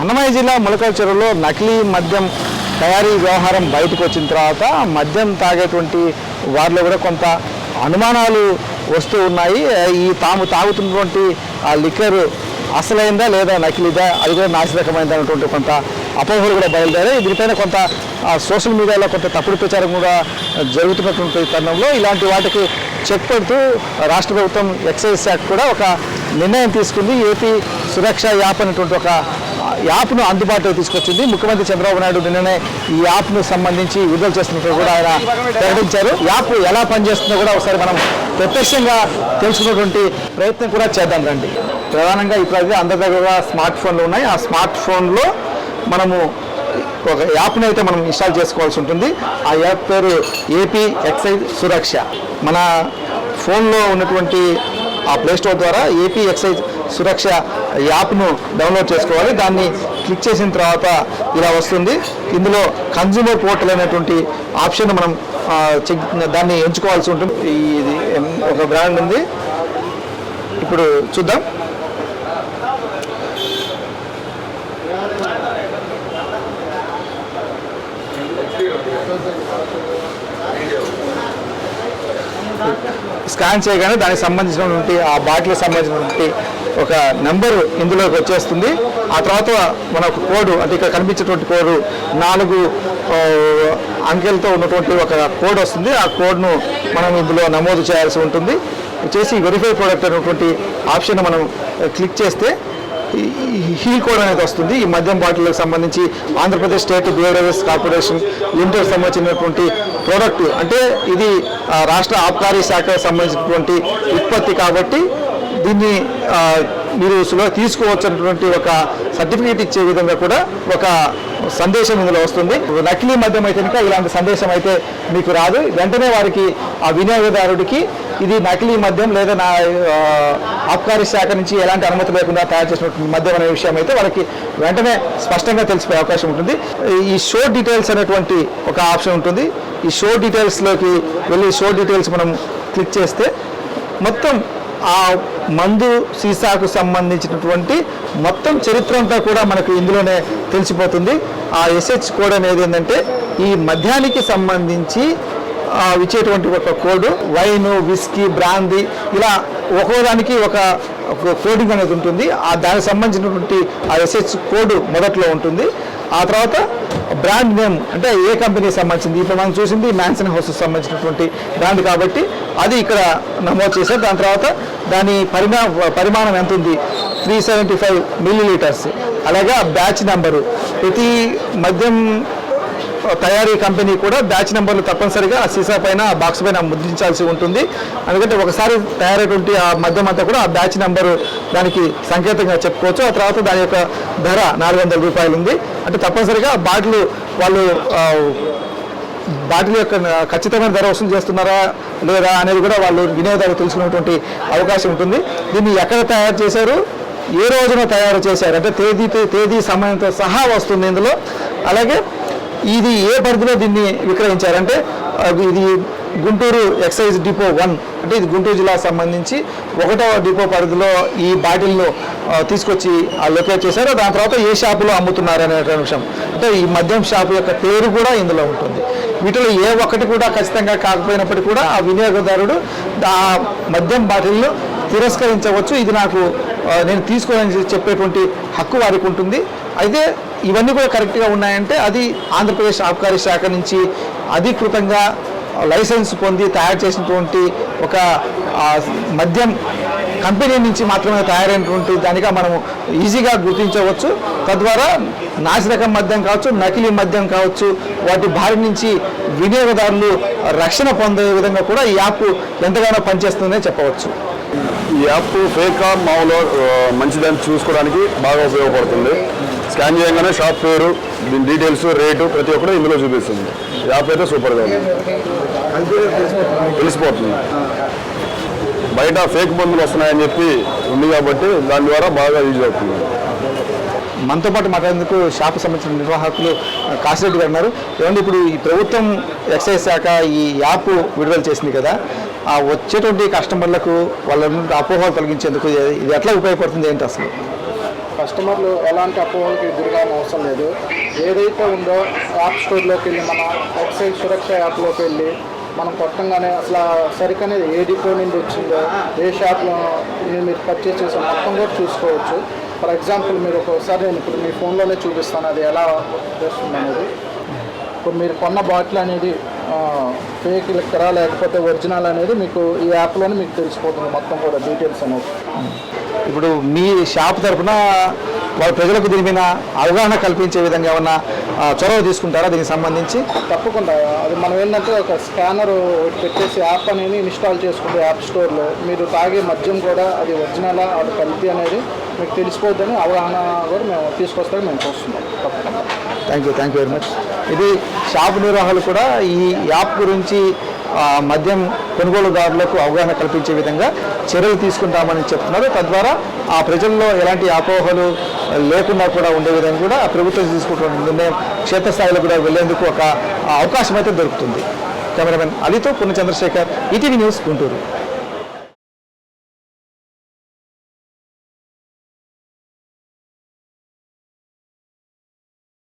అన్నమయ్య జిల్లా ములకల చెరువులో నకిలీ మద్యం తయారీ వ్యవహారం బయటకు వచ్చిన తర్వాత మద్యం తాగేటువంటి వారిలో కూడా కొంత అనుమానాలు వస్తూ ఉన్నాయి. ఈ తాము తాగుతున్నటువంటి ఆ లిక్కర్ అసలైందా లేదా నకిలీదా? అది కూడా నాశరకమైందా అనేటువంటి కొంత అపోహలు కూడా బయలుదేరాయి. దీనిపైన కొంత సోషల్ మీడియాలో కొంత తప్పుడు ప్రచారం కూడా జరుగుతున్నటువంటి తరుణంలో ఇలాంటి వాటికి చెక్ పెడుతూ రాష్ట్ర ప్రభుత్వం ఎక్సైజ్ శాఖ కూడా ఒక నిర్ణయం తీసుకుంది. ఏపీ సురక్ష యాప్ అనేటువంటి ఒక యాప్ను అందుబాటులోకి తీసుకొచ్చింది. ముఖ్యమంత్రి చంద్రబాబు నాయుడు నిన్ననే ఈ యాప్ను సంబంధించి విడుదల చేస్తున్నట్టు కూడా ఆయన ప్రకటించారు. యాప్ ఎలా పనిచేస్తుందో కూడా ఒకసారి మనం ప్రత్యక్షంగా తెలుసుకున్నటువంటి ప్రయత్నం కూడా చేద్దాం రండి. ప్రధానంగా ఇప్పుడు అయితే అందరి దగ్గర స్మార్ట్ ఫోన్లు ఉన్నాయి. ఆ స్మార్ట్ ఫోన్లో మనము ఒక యాప్ని అయితే మనం ఇన్స్టాల్ చేసుకోవాల్సి ఉంటుంది. ఆ యాప్ పేరు ఏపీ ఎక్సైజ్ సురక్ష. మన ఫోన్లో ఉన్నటువంటి ఆ ప్లేస్టోర్ ద్వారా ఏపీ ఎక్సైజ్ సురక్ష యాప్ను డౌన్లోడ్ చేసుకోవాలి. దాన్ని క్లిక్ చేసిన తర్వాత ఇలా వస్తుంది. ఇందులో కన్జ్యూమర్ పోర్టల్ అనేటువంటి ఆప్షన్ మనం చెక్ దాన్ని ఎంచుకోవాల్సి ఉంటుంది. ఇది ఒక బ్రాండ్ ఉంది. ఇప్పుడు చూద్దాం. స్కాన్ చేయగానే దానికి సంబంధించినటువంటి ఆ బాటిల్కి సంబంధించినటువంటి ఒక నెంబరు ఇందులోకి వచ్చేస్తుంది. ఆ తర్వాత మన ఒక కోడ్ అంటే ఇక్కడ కనిపించేటువంటి కోడ్ నాలుగు అంకెలతో ఉన్నటువంటి ఒక కోడ్ వస్తుంది. ఆ కోడ్ను మనం ఇందులో నమోదు చేయాల్సి ఉంటుంది. చేసి వెరిఫై ప్రోడక్ట్ అనేటువంటి ఆప్షన్ మనం క్లిక్ చేస్తే హీల్ కోడ్ అనేది వస్తుంది. ఈ మద్యం బాటిల్కి సంబంధించి Andhra Pradesh state beverages corporation limited సంబంధించినటువంటి ప్రోడక్ట్. అంటే ఇది రాష్ట్ర ఆబ్కారీ శాఖకు సంబంధించినటువంటి ఉత్పత్తి కాబట్టి దీన్ని మీరు సులువ తీసుకోవచ్చు అన్నటువంటి ఒక సర్టిఫికేట్ ఇచ్చే విధంగా కూడా ఒక సందేశం ఇందులో వస్తుంది. నకిలీ మద్యం అయితే కనుక ఇలాంటి సందేశం అయితే మీకు రాదు. వెంటనే వారికి ఆ వినియోగదారుడికి ఇది నకిలీ మద్యం లేదా నా ఆబ్కారీ శాఖ నుంచి ఎలాంటి అనుమతి లేకుండా తయారు చేసినటువంటి మద్యం అనే విషయం అయితే వాళ్ళకి వెంటనే స్పష్టంగా తెలిసిపోయే అవకాశం ఉంటుంది. ఈ షో డీటెయిల్స్ అనేటువంటి ఒక ఆప్షన్ ఉంటుంది. ఈ షో డీటెయిల్స్లోకి వెళ్ళి షో డీటెయిల్స్ మనం క్లిక్ చేస్తే మొత్తం ఆ మందు సీసాకు సంబంధించినటువంటి మొత్తం చరిత్ర అంతా కూడా మనకు ఇందులోనే తెలిసిపోతుంది. ఆ ఎస్హెచ్ కోడ్ అనేది ఏంటంటే ఈ మద్యానికి సంబంధించి ఇచ్చేటువంటి ఒక కోడ్ వైన్ విస్కీ బ్రాందీ ఇలా ఒక్కోదానికి ఒక ఒక కోడింగ్ అనేది ఉంటుంది. ఆ దానికి సంబంధించినటువంటి ఆ ఎస్హెచ్ కోడ్ మొదట్లో ఉంటుంది. ఆ తర్వాత బ్రాండ్ నేమ్ అంటే ఏ కంపెనీకి సంబంధించింది? ఇప్పుడు మనం చూసింది మ్యాన్సన్ హౌస్ సంబంధించినటువంటి బ్రాండ్ కాబట్టి అది ఇక్కడ నమోదు చేశారు. దాని తర్వాత దాని పరిమా పరిమాణం ఎంత ఉంది three seventy five millilitres అలాగే ఆ బ్యాచ్ నెంబరు ప్రతి మద్యం తయారీ కంపెనీ కూడా బ్యాచ్ నెంబర్లు తప్పనిసరిగా ఆ సీసా పైన ఆ బాక్స్ పైన ముద్రించాల్సి ఉంటుంది. ఎందుకంటే ఒకసారి తయారైనటువంటి ఆ మద్యం అంతా కూడా ఆ బ్యాచ్ నెంబరు దానికి సంకేతంగా చెప్పుకోవచ్చు. ఆ తర్వాత దాని యొక్క ధర నాలుగు వందల రూపాయలు ఉంది. అంటే తప్పనిసరిగా బాటిల్ వాళ్ళు బాటిల్ యొక్క ఖచ్చితమైన ధర వసూలు చేస్తున్నారా లేదా అనేది కూడా వాళ్ళు వినియోగదారులు తెలుసుకునేటువంటి అవకాశం ఉంటుంది. దీన్ని ఎక్కడ తయారు చేశారు? ఏ రోజున తయారు చేశారు? అంటే తేదీ తేదీ సమయంతో సహా వస్తుంది ఇందులో. అలాగే ఇది ఏ పరిధిలో దీన్ని విక్రయించారంటే ఇది గుంటూరు ఎక్సైజ్ డిపో వన్ అంటే ఇది గుంటూరు జిల్లాకు సంబంధించి ఒకటో డిపో పరిధిలో ఈ బాటిల్ను తీసుకొచ్చి ఆ, లొకేట్ చేశారు. దాని తర్వాత ఏ షాపులో అమ్ముతున్నారు అనే విషయం. అంటే ఈ మద్యం షాపు యొక్క పేరు కూడా ఇందులో ఉంటుంది. వీటిలో ఏ ఒక్కటి కూడా ఖచ్చితంగా కాకపోయినప్పటికీ కూడా ఆ వినియోగదారుడు ఆ మద్యం బాటిల్ను తిరస్కరించవచ్చు. ఇది నాకు నేను తీసుకోవాలని చెప్పేటువంటి హక్కు వారికి ఉంటుంది. అయితే ఇవన్నీ కూడా కరెక్ట్గా ఉన్నాయంటే అది ఆంధ్రప్రదేశ్ ఆబ్కారీ శాఖ నుంచి అధికృతంగా లైసెన్స్ పొంది తయారు చేసినటువంటి ఒక మద్యం కంపెనీ నుంచి మాత్రమే తయారైనటువంటి దానిగా మనము ఈజీగా గుర్తించవచ్చు. తద్వారా నాసిరకం మద్యం కావచ్చు నకిలీ మద్యం కావచ్చు వాటి బారి నుంచి వినియోగదారులు రక్షణ పొందే విధంగా కూడా ఈ యాప్ ఎంతగానో పనిచేస్తుందని చెప్పవచ్చు. ఈ యాప్ ఫేక్ మామూలు మంచిదని చూసుకోవడానికి బాగా ఉపయోగపడుతుంది. స్కాన్ చేయగానే షాప్ పేరు దీని డీటెయిల్స్ రేటు ప్రతి ఒక్కటి ఇందులో చూపిస్తుంది. యాప్ అయితే సూపర్గా ఉంది. తెలిసిపోతుంది. బయట ఫేక్ మందులు వస్తున్నాయని చెప్పి ఉంది కాబట్టి దాని ద్వారా బాగా యూజ్ అవుతుంది. మనతో పాటు మాట్లాడేందుకు షాపు సంబంధించిన నిర్వాహకులు కాశిరెడ్డి గారు ఉన్నారు. ఏమంటే ఇప్పుడు ఈ ప్రభుత్వం ఎక్సైజ్ శాఖ ఈ యాప్ విడుదల చేసింది కదా ఆ వచ్చేటువంటి కస్టమర్లకు వాళ్ళ అపోహలు తొలగించేందుకు ఇది ఎట్లా ఉపయోగపడుతుంది ఏంటి అసలు? కస్టమర్లు ఎలాంటి అపోహలకి గురికాని అవసరం లేదు. ఏదైతే ఉందో యాప్ స్టోర్లోకి వెళ్ళి మన ఎక్సైజ్ సురక్ష యాప్లోకి వెళ్ళి మనం కొట్టంగానే అసలు ఆ సరుకు అనేది ఏ డిపో నుండి వచ్చిందో ఏ షాప్లో మీరు పర్చేస్ చేసే మొత్తం కూడా చూసుకోవచ్చు. ఫర్ ఎగ్జాంపుల్ మీరు ఒకసారి నేను ఇప్పుడు మీ ఫోన్లోనే చూపిస్తాను అది ఎలా వస్తుంది అనేది ఇప్పుడు మీరు కొన్న బాటిల్ అనేది ఫేక్ లిక్కరా లేకపోతే ఒరిజినల్ అనేది మీకు ఈ యాప్లోనే మీకు తెలిసిపోతుంది మొత్తం కూడా డీటెయిల్స్ అనేది. ఇప్పుడు మీ షాప్ తరఫున వాళ్ళ ప్రజలకు దీని మీద అవగాహన కల్పించే విధంగా ఏమన్నా చొరవ తీసుకుంటారా? దీనికి సంబంధించి? తప్పకుండా. అది మనం ఏంటంటే ఒక స్కానర్ పెట్టేసి యాప్ అనేది ఇన్స్టాల్ చేసుకుంటే యాప్ స్టోర్లో మీరు తాగే మద్యం కూడా అది ఒరిజినలా అది కల్తీ అనేది మీకు తెలిసిపోద్దని అవగాహన కూడా మేము తీసుకొస్తాం మేము చూస్తున్నాం. తప్పకుండా. Thank you thank you very much ఇది షాప్ నిర్వాహకులు కూడా ఈ యాప్ గురించి మద్యం కొనుగోలుదారులకు అవగాహన కల్పించే విధంగా చర్యలు తీసుకుంటామని చెప్తున్నారు. తద్వారా ఆ ప్రజల్లో ఎలాంటి అపోహలు లేకుండా కూడా ఉండే విధంగా కూడా ఆ ప్రభుత్వం తీసుకుంటున్న నిర్ణయం క్షేత్రస్థాయిలో కూడా వెళ్ళేందుకు ఒక అవకాశం అయితే దొరుకుతుంది. కెమెరామెన్ అలీతో పుణ్య చంద్రశేఖర్ ఈటీవీ న్యూస్ గుంటూరు.